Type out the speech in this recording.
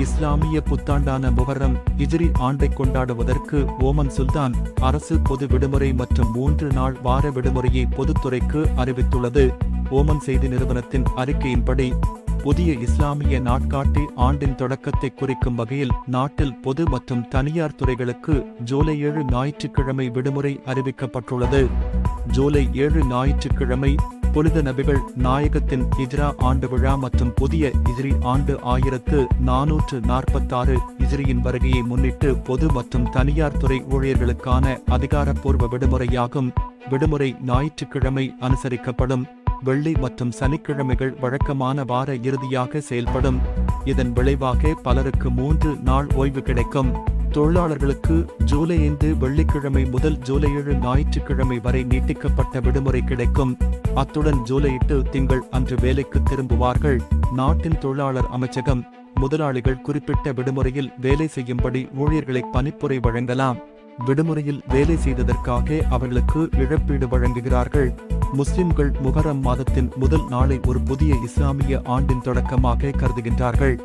இஸ்லாமிய புத்தாண்டான முகரம் இஜிரி ஆண்டை கொண்டாடுவதற்கு ஓமன் சுல்தான் அரசு பொது விடுமுறை மற்றும் மூன்று நாள் வார விடுமுறையை பொதுத்துறைக்கு அறிவித்துள்ளது. ஓமன் செய்தி நிறுவனத்தின் அறிக்கையின்படி புதிய இஸ்லாமிய நாட்காட்டி ஆண்டின் தொடக்கத்தை குறிக்கும் வகையில் நாட்டில் பொது மற்றும் தனியார் துறைகளுக்கு ஜூலை ஏழு ஞாயிற்றுக்கிழமை விடுமுறை அறிவிக்கப்பட்டுள்ளது. ஜூலை ஏழு ஞாயிற்றுக்கிழமை புனித நபிகள் நாயகத்தின் இஜ்ரா ஆண்டு விழா மற்றும் புதிய இஜ்ரி ஆண்டு ஆயிரத்து நானூற்று நாற்பத்தாறு இஜ்ரியின் வருகையை முன்னிட்டு பொது மற்றும் தனியார் துறை ஊழியர்களுக்கான அதிகாரப்பூர்வ விடுமுறையாகும். விடுமுறை ஞாயிற்றுக்கிழமை அனுசரிக்கப்படும். வெள்ளி மற்றும் சனிக்கிழமைகள் வழக்கமான வார இறுதியாக செயல்படும். இதன் விளைவாக பலருக்கு மூன்று நாள் ஓய்வு கிடைக்கும். தொழிலாளர்களுக்கு ஜூலை ஐந்து வெள்ளிக்கிழமை முதல் ஜூலை ஏழு ஞாயிற்றுக்கிழமை வரை நீட்டிக்கப்பட்ட விடுமுறை கிடைக்கும். அத்துடன் ஜூலை எட்டு திங்கள் அன்று வேலைக்கு திரும்புவார்கள். நாட்டின் தொழிலாளர் அமைச்சகம் முதலாளிகள் குறிப்பிட்ட விடுமுறையில் வேலை செய்யும்படி ஊழியர்களை பணிப்புரை வழங்கலாம். விடுமுறையில் வேலை செய்ததற்காக அவர்களுக்கு இழப்பீடு வழங்குகிறார்கள். முஸ்லிம்கள் முகரம் மாதத்தின் முதல் நாளை ஒரு புதிய இஸ்லாமிய ஆண்டின் தொடக்கமாக கருதுகின்றார்கள்.